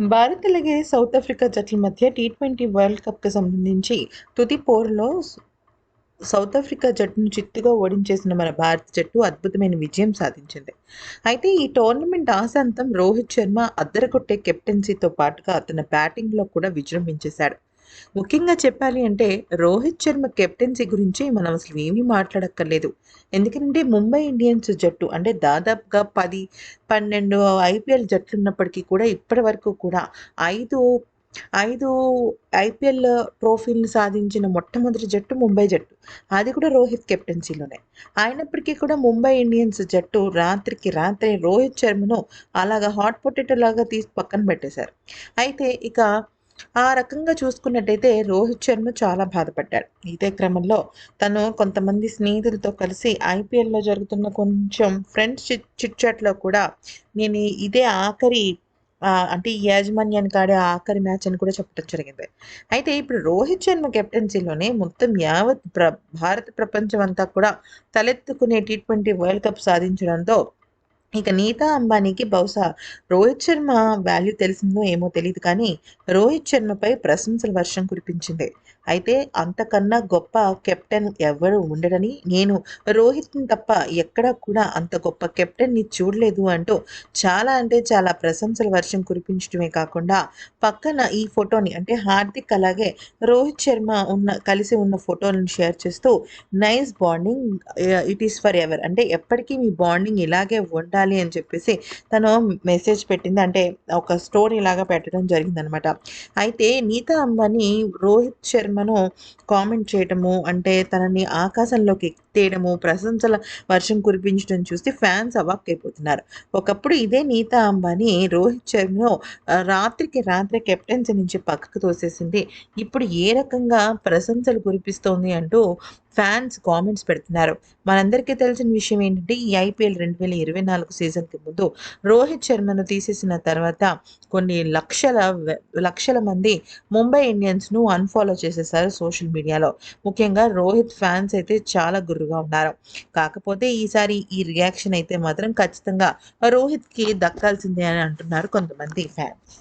భారత్ అలాగే south Africa జట్ల మధ్య టీ ట్వంటీ వరల్డ్ కప్కి సంబంధించి తుది పోర్లో సౌత్ ఆఫ్రికా జట్టును చిత్తుగా ఓడించేసిన మన భారత జట్టు అద్భుతమైన విజయం సాధించింది. అయితే ఈ టోర్నమెంట్ ఆశాంతం రోహిత్ శర్మ అద్దరగొట్టే కెప్టెన్సీతో పాటుగా తన బ్యాటింగ్లో కూడా విజృంభించేశాడు. ముఖ్యంగా చెప్పాలి అంటే రోహిత్ శర్మ కెప్టెన్సీ గురించి మనం అసలు ఏమీ మాట్లాడక్కర్లేదు. ఎందుకంటే ముంబై ఇండియన్స్ జట్టు అంటే దాదాపుగా పది పన్నెండు ఐపీఎల్ జట్లు ఉన్నప్పటికీ కూడా ఇప్పటి వరకు కూడా ఐదు ఐదు ఐపీఎల్ ట్రోఫీలను సాధించిన మొట్టమొదటి జట్టు ముంబై జట్టు. అది కూడా రోహిత్ కెప్టెన్సీలోనే. అయినప్పటికీ కూడా ముంబై ఇండియన్స్ జట్టు రాత్రికి రాత్రి రోహిత్ శర్మను అలాగా హాట్ పొటాటో లాగా తీసి పక్కన పెట్టేశారు. అయితే ఇక ఆ రకంగా చూసుకున్నట్టయితే రోహిత్ శర్మ చాలా బాధపడ్డాడు. ఇదే క్రమంలో తను కొంతమంది స్నేహితులతో కలిసి ఐపీఎల్లో జరుగుతున్న కొంచెం ఫ్రెండ్స్ చిట్ చిట్ కూడా నేను ఇదే ఆఖరి అంటే ఈ యాజమాన్యానికి ఆడే ఆఖరి మ్యాచ్ అని కూడా చెప్పడం జరిగింది. అయితే ఇప్పుడు రోహిత్ శర్మ కెప్టెన్సీలోనే మొత్తం యావత్ ప్ర భారత ప్రపంచం అంతా కూడా తలెత్తుకునే టీ ట్వంటీ వరల్డ్ కప్ సాధించడంతో ఇక నీతా అంబానీకి బహుశా రోహిత్ శర్మ వాల్యూ తెలిసిందో ఏమో తెలియదు కానీ రోహిత్ శర్మపై ప్రశంసల వర్షం కురిపించింది. అయితే అంతకన్నా గొప్ప కెప్టెన్ ఎవరు ఉండడని నేను రోహిత్ని తప్ప ఎక్కడా కూడా అంత గొప్ప కెప్టెన్ని చూడలేదు అంటూ చాలా అంటే చాలా ప్రశంసల వర్షం కురిపించడమే కాకుండా పక్కన ఈ ఫోటోని అంటే హార్దిక్ అలాగే రోహిత్ శర్మ ఉన్న కలిసి ఉన్న ఫోటోలను షేర్ చేస్తూ nice bonding it is forever. అంటే ఎప్పటికీ మీ బాండింగ్ ఇలాగే ఉండాలి అని చెప్పేసి తను మెసేజ్ పెట్టింది. అంటే ఒక స్టోరీ లాగా పెట్టడం జరిగిందనమాట. అయితే నీతా అంబానీ రోహిత్ శర్మ మనం కామెంట్ చేయటము అంటే తనని ఆకాశంలోకి ఎత్తేయడము ప్రశంసల వర్షం కురిపించడం చూసి ఫ్యాన్స్ అవాక్కైపోతున్నారు. ఒకప్పుడు ఇదే నీతా అంబానీ రోహిత్ శర్మను రాత్రికి రాత్రి కెప్టెన్సీ నుంచి పక్కకు తోసేసింది. ఇప్పుడు ఏ రకంగా ప్రశంసలు కురిపిస్తోంది అంటూ ఫ్యాన్స్ కామెంట్స్ పెడుతున్నారు. మనందరికీ తెలిసిన విషయం ఏంటంటే ఈ ఐపీఎల్ రెండు వేల ఇరవై నాలుగు సీజన్కి ముందు రోహిత్ శర్మను తీసేసిన తర్వాత కొన్ని లక్షల లక్షల మంది ముంబై ఇండియన్స్ను అన్ఫాలో చేసేసారు సోషల్ మీడియాలో. ముఖ్యంగా రోహిత్ ఫ్యాన్స్ అయితే చాలా గుర్రుగా ఉన్నారు. కాకపోతే ఈసారి ఈ రియాక్షన్ అయితే మాత్రం ఖచ్చితంగా రోహిత్కి దక్కాల్సిందే అని అంటున్నారు కొంతమంది ఫ్యాన్స్.